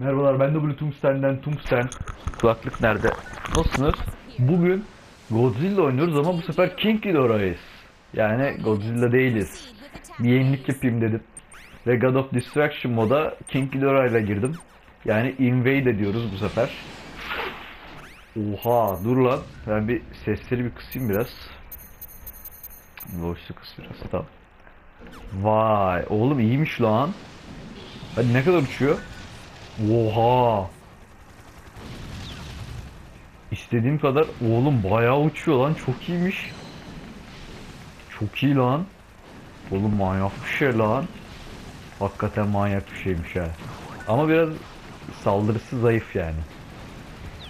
Merhabalar ben de Tungsten'den Tungsten. Kulaklık nerede? Nasılsınız? Bugün Godzilla oynuyoruz ama bu sefer King Ghidorah'yız. Yani Godzilla değiliz. Bir yenilik yapayım dedim. Ve God of Destruction moda King Ghidorah ile girdim. Yani invade ediyoruz bu sefer. Oha dur lan. Ben bir sesleri bir kısayım biraz. Voice'u kıs biraz tamam. Vay oğlum iyiymiş lan. Hadi ne kadar uçuyor? Oha. İstediğim kadar oğlum bayağı uçuyor lan çok iyiymiş. Çok iyi lan. Oğlum manyak bir şey lan. Hakikaten manyak bir şeymiş ha. Ama biraz saldırısı zayıf yani.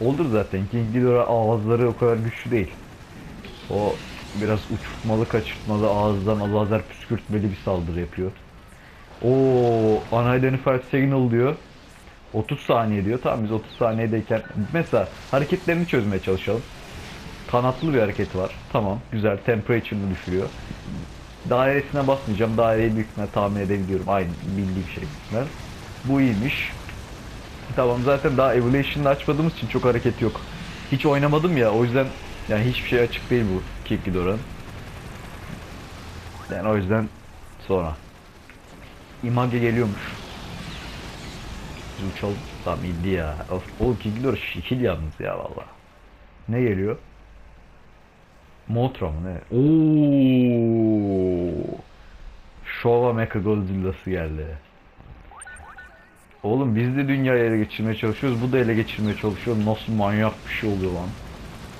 Olur zaten. King Ghidorah ağızları o kadar güçlü değil. O biraz uçurtmalı kaçırtmalı ağızdan lazer püskürtmeli bir saldırı yapıyor. Oo, unidentified signal diyor. 30 saniye diyor. Tamam biz 30 saniyedeyken mesela hareketlerini çözmeye çalışalım. Kanatlı bir hareket var. Tamam güzel temperature'ını düşürüyor. Dairesine basmayacağım. Daireyi büyük tahmin edebiliyorum. Aynı bildiğim şey büyük. Bu iyiymiş. Tamam zaten daha Evolution'ı açmadığımız için çok hareket yok. Hiç oynamadım ya o yüzden yani hiçbir şey açık değil bu King Ghidorah'ın. Yani o yüzden sonra. Image geliyormuş. Biz uçalım. Tamam indi ya. Of, oğlum King Ghidorah şekil yalnız ya valla. Ne geliyor? Mothra mı ne? Ooo. Showa Mecha Godzilla'sı geldi. Oğlum biz de dünyayı ele geçirmeye çalışıyoruz. Bu da ele geçirmeye çalışıyor. Nasıl manyak bir şey oluyor lan.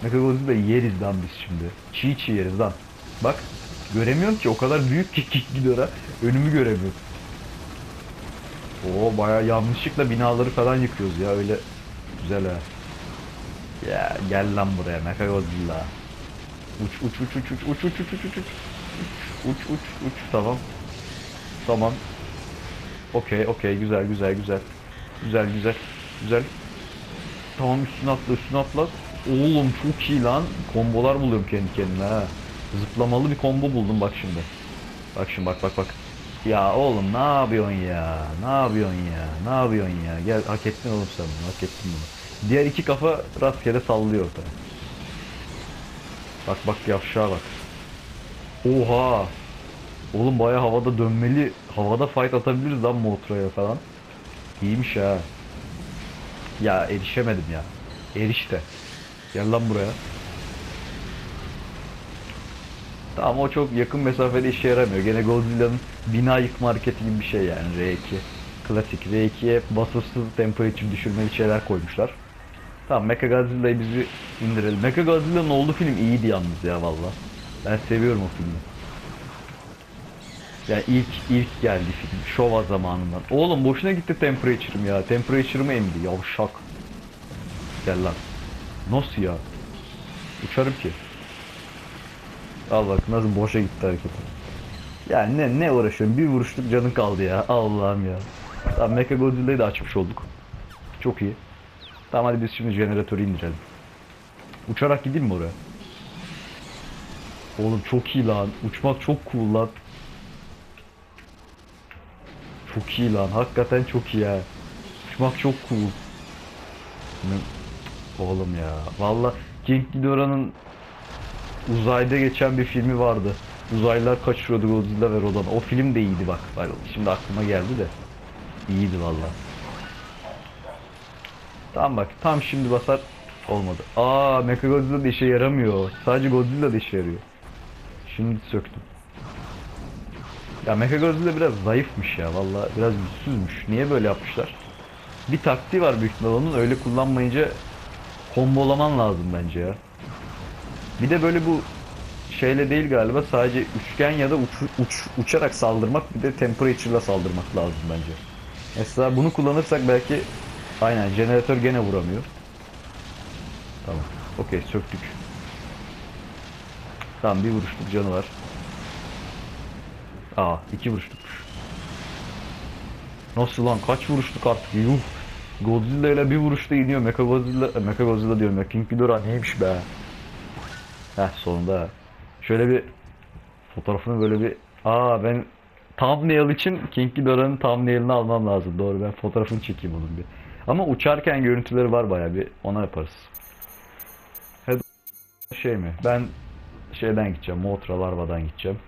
Mecha Godzilla yeriz lan biz şimdi. Çiğ çiğ yeriz lan. Bak. Göremiyorum ki o kadar büyük ki King Ghidorah. Önümü göremiyorum. Oo bayağı yanlışlıkla binaları falan yıkıyoruz ya öyle güzel ha. Ya gel lan buraya Mecha Godzilla. Uç uç uç uç uç uç uç uç uç uç uç uç uç uç tamam. Tamam. Okey okey güzel güzel güzel. Güzel güzel güzel. Tamam üstüne atla üstüne atla. Oğlum çok iyi lan. Kombolar buluyorum kendi kendime ha. Zıplamalı bir combo buldum bak şimdi. Bak şimdi bak bak bak. Ya oğlum ne yapıyorsun ya? Ne yapıyorsun ya? Ne yapıyorsun ya? Gel hak ettin oğlum sen bunu. Hak ettin bunu. Diğer iki kafa rastgele sallıyor ortaya. Bak bak yavşağa bak. Oha. Oğlum baya havada dönmeli. Havada fight atabiliriz lan Motra'ya falan. İyiymiş ha. Ya erişemedim ya. Eriş de. Gel lan buraya. Tamam o çok yakın mesafede işe yaramıyor. Gene Godzilla'nın bina yıkma hareketi gibi bir şey yani R2. Klasik R2'ye basırsız temperature düşürmeli şeyler koymuşlar. Tamam Mecha Godzilla'yı biz bir indirelim. Mecha Godzilla'nın olduğu film iyiydi yalnız ya valla. Ben seviyorum o filmi. Yani ilk ilk geldi film. Showa zamanından. Oğlum boşuna gitti temperature'ım ya. Temperature'ımı emdi yavşak. Gel lan. Nasıl ya? Uçarım ki. Al bak nasıl boşa gitti hareket. Yani ne ne uğraşıyorum? Bir vuruşluk canın kaldı ya. Allah'ım ya. Tamam Mecha Godzilla'yı da açmış olduk. Çok iyi. Tamam hadi biz şimdi jeneratörü indirelim. Uçarak gideyim mi oraya? Oğlum çok iyi lan. Uçmak çok cool lan. Çok iyi lan. Hakikaten çok iyi ha. Uçmak çok cool. Oğlum ya. Valla King Ghidorah'ın uzayda geçen bir filmi vardı. Uzaylılar kaçırıyordu Godzilla ve Rodan. O film de iyiydi bak. Şimdi aklıma geldi de. İyiydi valla. Tamam bak tam şimdi basar olmadı. Aa Mechagodzilla da işe yaramıyor. Sadece Godzilla da işe yarıyor. Şimdi söktüm. Ya Mechagodzilla biraz zayıfmış ya valla biraz güçsüzmüş. Niye böyle yapmışlar? Bir taktiği var büyük ihtimalle onun öyle kullanmayınca kombolaman lazım bence ya. Bir de böyle bu şeyle değil galiba sadece üçgen ya da uç, uç, uçarak saldırmak bir de temperature'la saldırmak lazım bence. Mesela bunu kullanırsak belki aynen jeneratör gene vuramıyor. Tamam. Okey söktük. Tamam bir vuruşluk canı var. Aa iki vuruşlukmuş. Nasıl lan kaç vuruşluk artık yuh. Godzilla ile bir vuruşta iniyor. Mecha Godzilla, diyorum ya. King Ghidorah neymiş be. Heh sonunda. Şöyle bir fotoğrafını böyle bir Aa ben thumbnail için King Ghidorah'ın thumbnail'ini almam lazım. Doğru ben fotoğrafını çekeyim onun bir. Ama uçarken görüntüleri var bayağı bir ona yaparız. Head şey mi? Ben şeyden gideceğim. Motra Larva'dan gideceğim.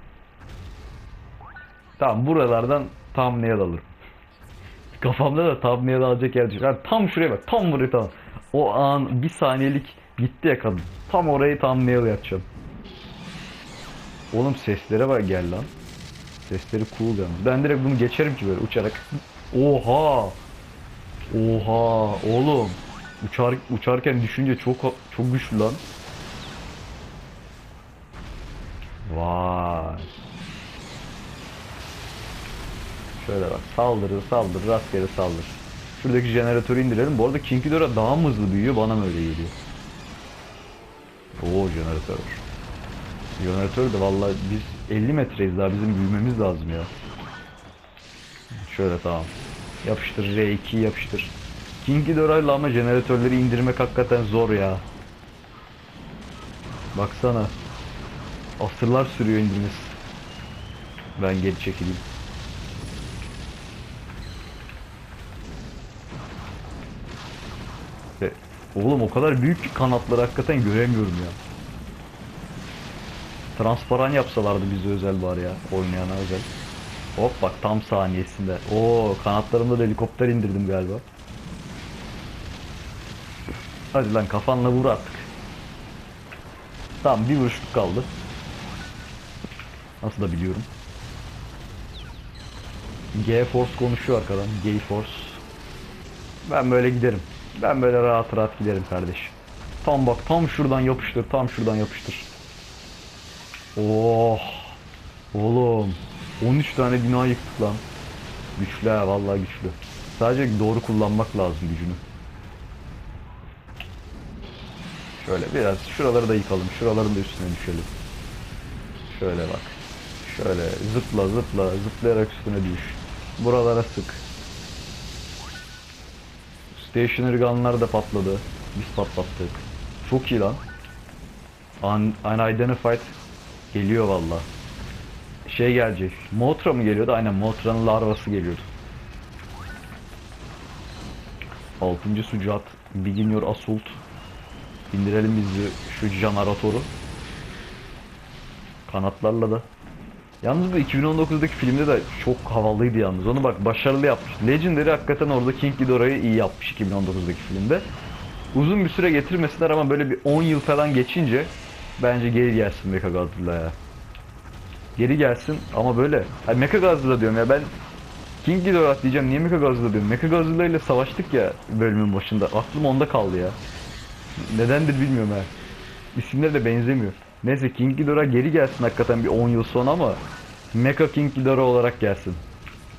Tamam buralardan thumbnail alırım. Kafamda da thumbnail alacak yer düşüyor. Yani tam şuraya bak. Tam buraya tam. O an bir saniyelik gitti ya kadın. Tam orayı thumbnail yapacağım. Oğlum seslere bak gel lan. Sesleri cool yalnız. Ben direkt bunu geçerim ki böyle uçarak. Oha! Oha! Oğlum. Uçar, uçarken düşünce çok çok güçlü lan. Vay. Şöyle bak saldırır saldırır rastgele saldır. Şuradaki jeneratörü indirelim. Bu arada King Ghidorah daha mı hızlı büyüyor bana mı öyle geliyor? Oo jeneratör. Jeneratör de vallahi biz 50 metreyiz daha bizim büyümemiz lazım ya. Şöyle tamam. Yapıştır R2 yapıştır. King Ghidorah'la ama jeneratörleri indirmek hakikaten zor ya. Baksana. Asırlar sürüyor indirmesi. Ben geri çekileyim. Oğlum o kadar büyük ki kanatları hakikaten göremiyorum ya. Transparan yapsalardı bize özel var ya. Oynayana özel. Hop bak tam saniyesinde. Oo kanatlarımda da helikopter indirdim galiba. Hadi lan kafanla vur artık. Tamam bir vuruşluk kaldı. Nasıl da biliyorum. G-Force konuşuyor arkadan. G-Force. Ben böyle giderim. Ben böyle rahat rahat giderim kardeşim. Tam bak tam şuradan yapıştır. Tam şuradan yapıştır. Oh. Oğlum. 13 tane bina yıktık lan. Güçlü ha vallahi güçlü. Sadece doğru kullanmak lazım gücünü. Şöyle biraz şuraları da yıkalım. Şuraların da üstüne düşelim. Şöyle bak. Şöyle zıpla zıpla zıplayarak üstüne düş. Buralara sık. Stationary gunlar da patladı. Biz patlattık. Çok iyi lan. Un unidentified geliyor valla. Şey gelecek. Motra mı geliyordu? Aynen Motra'nın larvası geliyordu. 6. sucat. Begin your assault. İndirelim bizi şu jeneratoru. Kanatlarla da. Yalnız bu 2019'daki filmde de çok havalıydı yalnız. Onu bak başarılı yapmış. Legendary hakikaten orada King Ghidorah'yı iyi yapmış 2019'daki filmde. Uzun bir süre getirmesinler ama böyle bir 10 yıl falan geçince bence geri gelsin Mechagodzilla ya. Geri gelsin ama böyle. Hani Mechagodzilla diyorum ya ben King Ghidorah diyeceğim. Niye Mechagodzilla diyorum? Mechagodzilla ile savaştık ya bölümün başında. Aklım onda kaldı ya. Nedendir bilmiyorum ha. İsimleri de benzemiyor. Neyse King Ghidorah geri gelsin hakikaten bir 10 yıl sonra ama Mecha King Ghidorah olarak gelsin.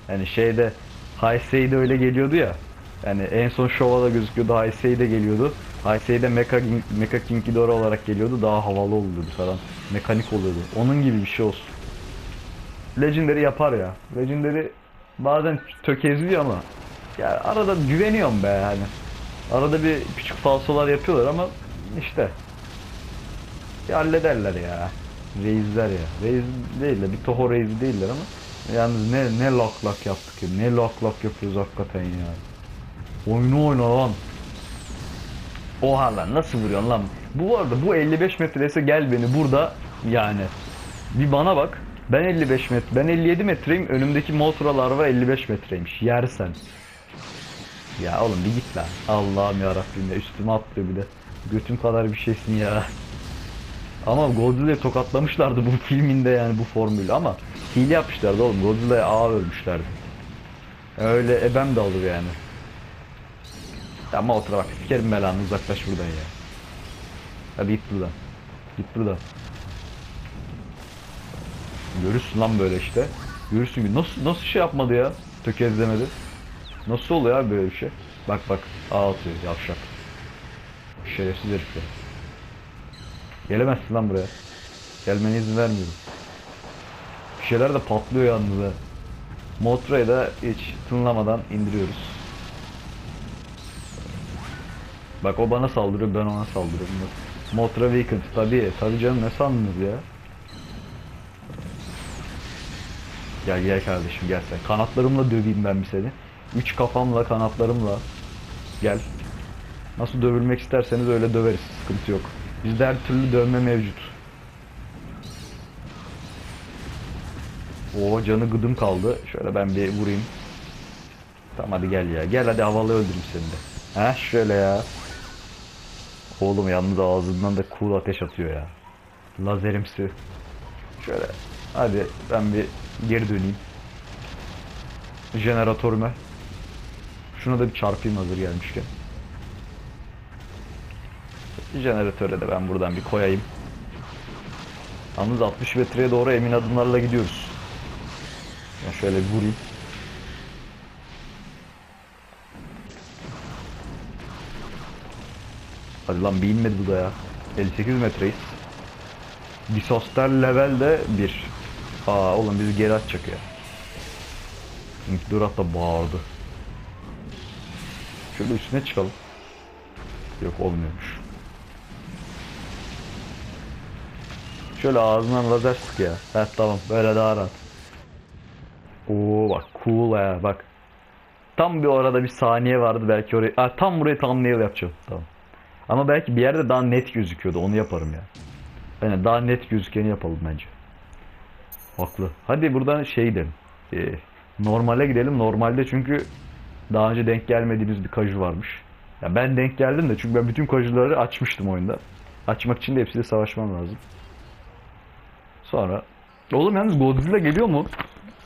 Yani şeyde Heisei'de öyle geliyordu ya. Yani en son Showa'da gözüküyordu Heisei'de geliyordu. Heisei'de Mecha, Mecha King Ghidorah olarak geliyordu. Daha havalı oluyordu falan. Mekanik oluyordu. Onun gibi bir şey olsun. Legendary yapar ya. Legendary bazen tökezliyor ama ya arada güveniyorum be yani. Arada bir küçük falsolar yapıyorlar ama işte bir hallederler ya. Reisler ya. Reis değil de bir Toho reisi değiller ama yalnız ne ne lak lak yaptık ya. Ne lak lak yapıyoruz hakikaten ya. Oyunu oyna lan. Oha lan nasıl vuruyorsun lan? Bu arada bu 55 metreyse gel beni burada yani. Bir bana bak. Ben 55 metre, ben 57 metreyim. Önümdeki motora larva 55 metreymiş. Yersen. Ya oğlum bir git lan. Allah'ım ya Rabbim ya üstüme atlıyor bir de. Götüm kadar bir şeysin ya. Ama Godzilla'yı tokatlamışlardı bu filminde yani bu formülü ama hile yapmışlardı oğlum. Godzilla'ya ağ ölmüşlerdi. Öyle ebem de olur yani. Ya Motra bak sikerim belanı uzaklaş buradan ya. Hadi git buradan. Git buradan. Görürsün lan böyle işte. Görürsün nasıl nasıl şey yapmadı ya? Tökezlemedi. Nasıl oluyor abi böyle bir şey? Bak bak ağ atıyor yavşak. Şerefsiz herifler. Gelemezsin lan buraya. Gelmene izin vermiyorum. Bir şeyler de patlıyor yalnız ha. Motra'yı da hiç tınlamadan indiriyoruz. Bak o bana saldırıyor ben ona saldırıyorum. Motra Weakened tabii tabii canım ne sandınız ya? Gel gel kardeşim gel sen. Kanatlarımla döveyim ben bir seni. Üç kafamla kanatlarımla. Gel. Nasıl dövülmek isterseniz öyle döveriz. Sıkıntı yok. Bizde her türlü dövme mevcut. Oo canı gıdım kaldı. Şöyle ben bir vurayım. Tamam hadi gel ya. Gel hadi havalı öldüreyim seni de. Heh şöyle ya. Oğlum yalnız ağzından da cool ateş atıyor ya. Lazerimsi. Şöyle. Hadi ben bir geri döneyim. Jeneratörüme. Şuna da bir çarpayım hazır gelmişken. Jeneratöre de ben buradan bir koyayım. Yalnız 60 metreye doğru emin adımlarla gidiyoruz. Ben şöyle bir vurayım. Hadi lan bir inmedi bu da ya. 58 metreyiz. Disostar level de 1. Aa oğlum bizi geri atacak ya. Durat da bağırdı. Şöyle üstüne çıkalım. Yok olmuyormuş. Şöyle ağzından lazer sık ya. Heh tamam böyle daha rahat. Oo bak cool ya bak. Tam bir orada bir saniye vardı belki orayı. Aa, tam burayı thumbnail yapacağım. Tamam. Ama belki bir yerde daha net gözüküyordu. Onu yaparım ya. Yani daha net gözükeni yapalım bence. Haklı. Hadi buradan şey gidelim. Ee, normale gidelim. Normalde çünkü daha önce denk gelmediğimiz bir kaju varmış. Ya ben denk geldim de çünkü ben bütün kajuları açmıştım oyunda. Açmak için de hepsiyle savaşmam lazım. Sonra Oğlum yalnız Godzilla geliyor mu?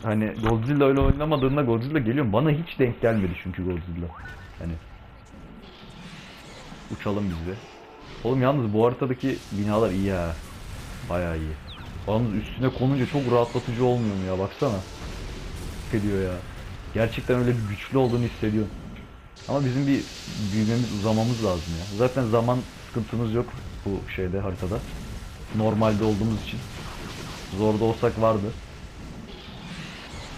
Hani Godzilla öyle oynamadığında Godzilla geliyor mu? Bana hiç denk gelmedi çünkü Godzilla. Hani uçalım biz de. Oğlum yalnız bu haritadaki binalar iyi ha. Bayağı iyi. Yalnız üstüne konunca çok rahatlatıcı olmuyor mu ya baksana. Ediyor ya. Gerçekten öyle bir güçlü olduğunu hissediyorum. Ama bizim bir büyümemiz, uzamamız lazım ya. Zaten zaman sıkıntımız yok bu şeyde haritada. Normalde olduğumuz için. Zorda olsak vardı.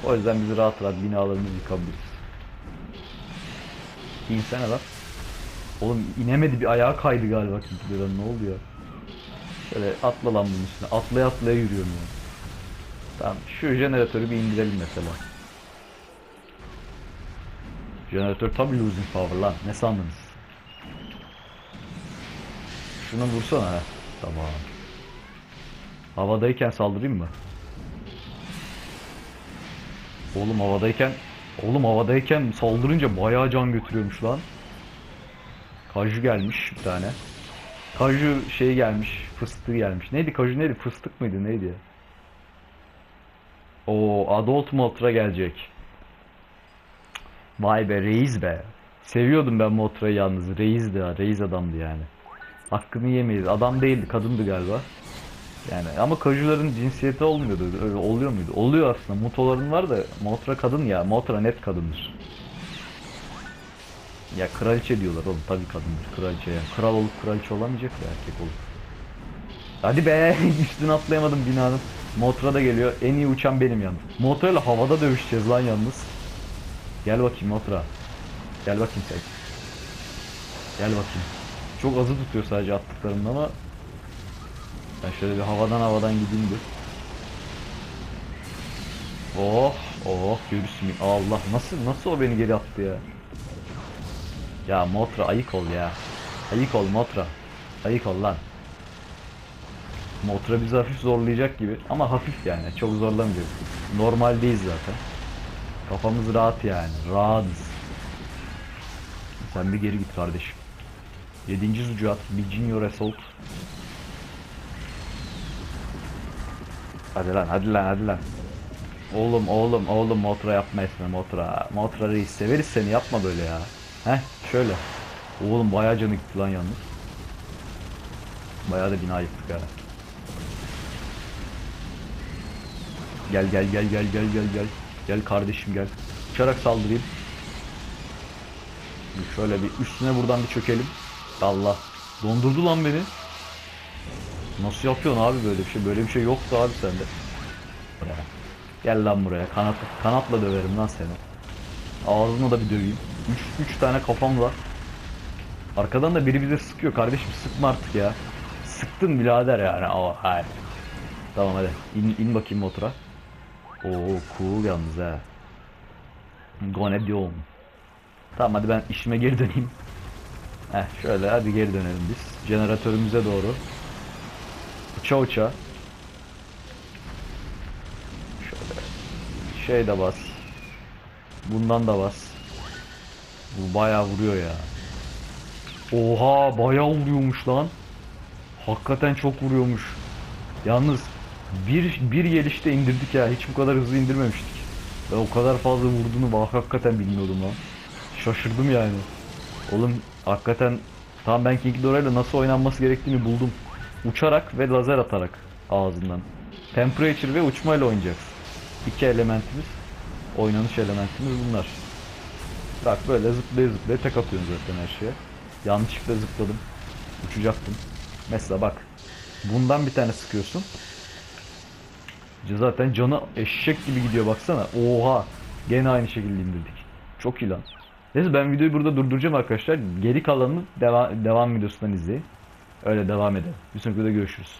O yüzden biz rahat rahat binalarımızı yıkabiliriz. İnsene lan. Oğlum inemedi bir ayağa kaydı galiba Tilki'den ne oldu ya? Şöyle atla lan bunun üstüne. Atlaya atlaya yürüyorum ya. Tamam şu jeneratörü bir indirelim mesela. Jeneratör tabi losing power lan. Ne sandınız? Şunu vursana ha. Tamam. Havadayken saldırayım mı? Oğlum havadayken Oğlum havadayken saldırınca bayağı can götürüyormuş lan. Kaju gelmiş bir tane. Kaju şey gelmiş, fıstığı gelmiş. Neydi kaju neydi? Fıstık mıydı neydi? O Adult Motra gelecek. Vay be reis be. Seviyordum ben Motra'yı yalnız. Reisdi ha. Reis adamdı yani. Hakkını yemeyiz. Adam değildi. Kadındı galiba. Yani ama kajuların cinsiyeti olmuyordu. Öyle oluyor muydu? Oluyor aslında. Mutoların var da Motra kadın ya. Motra net kadındır. Ya kraliçe diyorlar oğlum. Tabii kadındır. Kraliçe ya. Kral olup kraliçe olamayacak ya erkek olup. Hadi be üstüne atlayamadım binanın. Motra da geliyor. En iyi uçan benim yalnız. Motra ile havada dövüşeceğiz lan yalnız. Gel bakayım Motra. Gel bakayım sen. Gel bakayım. Çok azı tutuyor sadece attıklarımda ama ben şöyle bir havadan havadan gideyim bir. Oh oh görürsün. Allah nasıl nasıl o beni geri attı ya. Ya Motra ayık ol ya. Ayık ol Motra. Ayık ol lan. Motra bizi hafif zorlayacak gibi ama hafif yani çok zorlamayacak. Normaldeyiz zaten. Kafamız rahat yani. Rahatız. Sen bir geri git kardeşim. Yedinci Zucat, bir Junior Assault. Hadi lan, hadi lan, hadi lan. Oğlum, oğlum, oğlum Motra yapma etme Motra. Motra reis severiz seni yapma böyle ya. Heh, şöyle. Oğlum bayağı canı gitti lan yalnız. Bayağı da bina yıktık ha. Gel gel gel gel gel gel gel. Gel kardeşim gel. Uçarak saldırayım. Şöyle bir üstüne buradan bir çökelim. Allah. Dondurdu lan beni. Nasıl yapıyorsun abi böyle bir şey? Böyle bir şey yoktu abi sende. Ya. Gel lan buraya. Kanat, kanatla döverim lan seni. Ağzına da bir döveyim. 3 3 tane kafam var. Arkadan da biri bize sıkıyor kardeşim. Sıkma artık ya. Sıktın birader yani. Aa, hayır. Tamam hadi. İn, in bakayım motora. Oo cool yalnız ha. Gone diyorum. Tamam hadi ben işime geri döneyim. Heh şöyle hadi geri dönelim biz. Jeneratörümüze doğru. Uça uça. Şöyle. Şey de bas. Bundan da bas. Bu bayağı vuruyor ya. Oha bayağı vuruyormuş lan. Hakikaten çok vuruyormuş. Yalnız bir, bir gelişte indirdik ya. Hiç bu kadar hızlı indirmemiştik. Ve o kadar fazla vurduğunu bak hakikaten bilmiyordum lan. Şaşırdım yani. Oğlum hakikaten tam ben King Ghidorah'yla nasıl oynanması gerektiğini buldum. Uçarak ve lazer atarak ağzından. Temperature ve uçmayla oynayacaksın. İki elementimiz. Oynanış elementimiz bunlar. Bak böyle zıplaya zıplaya tek atıyorsun zaten her şeye. Yanlışlıkla zıpladım. Uçacaktım. Mesela bak. Bundan bir tane sıkıyorsun. Zaten canı eşek gibi gidiyor baksana. Oha. Gene aynı şekilde indirdik. Çok iyi lan. Neyse ben videoyu burada durduracağım arkadaşlar. Geri kalanını deva devam videosundan izleyin. Öyle devam edelim. Bir sonraki videoda görüşürüz.